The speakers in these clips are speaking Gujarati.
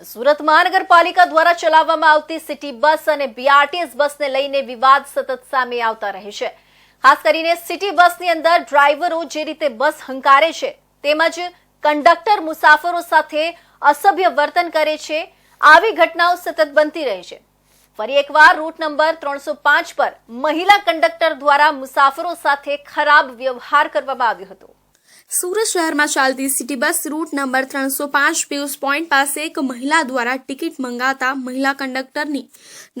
સુરત મહાનગરપાલિકા દ્વારા ચલાવવામાં આવતી સિટી બસ અને બીઆરટીએસ બસને લઈને વિવાદ સતત સામે આવતા રહે છે. ખાસ કરીને સિટી બસની અંદર ડ્રાઈવરો જે રીતે બસ હંકારે છે, તેમજ કંડક્ટર મુસાફરો સાથે અસભ્ય વર્તન કરે છે, આવી ઘટનાઓ સતત બનતી રહે છે. ફરી એકવાર રૂટ નંબર ત્રણસો પાંચ પર મહિલા કંડક્ટર દ્વારા મુસાફરો સાથે ખરાબ વ્યવહાર કરવામાં આવ્યો હતો. સુરત શહેરમાં ચાલતી સિટી બસ રૂટ નંબર ત્રણસો પાંચ પિયુષ પોઈન્ટ પાસે એક મહિલા દ્વારા ટિકિટ મંગાતા મહિલા કંડક્ટરની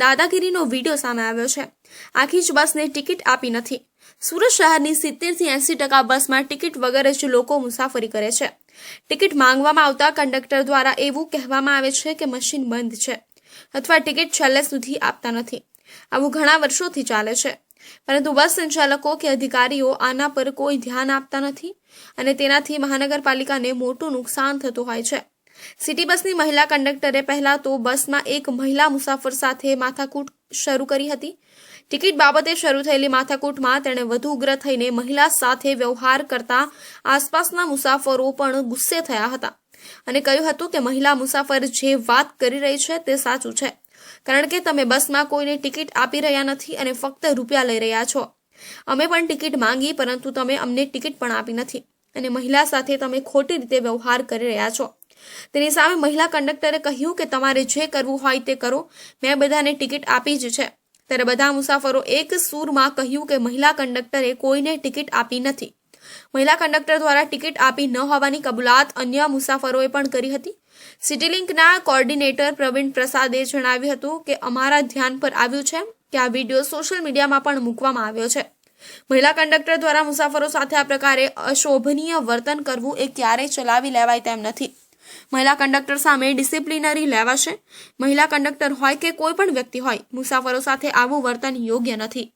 દાદાગીરીનો વીડિયો સામે આવ્યો છે. આખી જ બસને ટિકિટ આપી નથી. સુરત શહેરની સિત્તેરથી એંસી ટકા બસમાં ટિકિટ વગર જ લોકો મુસાફરી કરે છે. ટિકિટ માંગવામાં આવતા કંડક્ટર દ્વારા એવું કહેવામાં આવે છે કે મશીન બંધ છે અથવા ટિકિટ છેલ્લે સુધી આપતા નથી. આવું ઘણા વર્ષોથી ચાલે છે. પરંતુ બસ સંચાલકો કે અધિકારીઓ આના પર કોઈ ધ્યાન આપતા નથી અને તેનાથી મહાનગરપાલિકાને મોટું નુકસાન થતું હોય છે. સિટી બસની મહિલા કંડક્ટરે પહેલા તો બસમાં એક મહિલા મુસાફર સાથે માથાકૂટ શરૂ કરી હતી. ટિકિટ બાબતે શરૂ થયેલી માથાકૂટમાં તેણે વધુ ઉગ્ર થઈને મહિલા સાથે વ્યવહાર કરતા આસપાસના મુસાફરો પણ ગુસ્સે થયા હતા અને કહ્યું હતું કે મહિલા મુસાફર જે વાત કરી રહી છે તે સાચું છે. કારણ કે તમે બસમાં કોઈને ટિકિટ આપી રહ્યા નથી અને ફક્ત રૂપિયા લઈ રહ્યા છો. અમે પણ ટિકિટ માંગી, પરંતુ તમે અમને ટિકિટ પણ આપી નથી. અને મહિલા સાથે તમે ખોટી રીતે વ્યવહાર કરી રહ્યા છો. તેની સામે મહિલા કંડક્ટરે કહ્યું કે તમારે જે કરવું હોય તે કરો. મેં બધાને ટિકિટ આપી જ છે. ત્યારે બધા મુસાફરો એક સૂરમાં કહ્યું કે મહિલા કંડક્ટરે કોઈને ટિકિટ આપી નથી. મહિલા કંડક્ટર દ્વારા ટિકિટ આપી ન હોવાની કબૂલાત અન્ય મુસાફરોએ પણ કરી હતી. સિટીલિંકના કોર્ડિનેટર પ્રવીણ પ્રસાદે જણાવ્યું હતું કે અમારા ધ્યાન પર આવ્યું છે કે આ વીડિયો સોશિયલ મીડિયામાં પણ મૂકવામાં આવ્યો છે. મહિલા કંડક્ટર દ્વારા મુસાફરો સાથે આ પ્રકારે અશોભનીય વર્તન કરવું એ ક્યારેય ચલાવી લેવાય તેમ નથી. મહિલા કંડક્ટર સામે ડિસિપ્લિનરી લેવાશે. મહિલા કંડક્ટર હોય કે કોઈ પણ વ્યક્તિ હોય, મુસાફરો સાથે આવું વર્તન યોગ્ય નથી.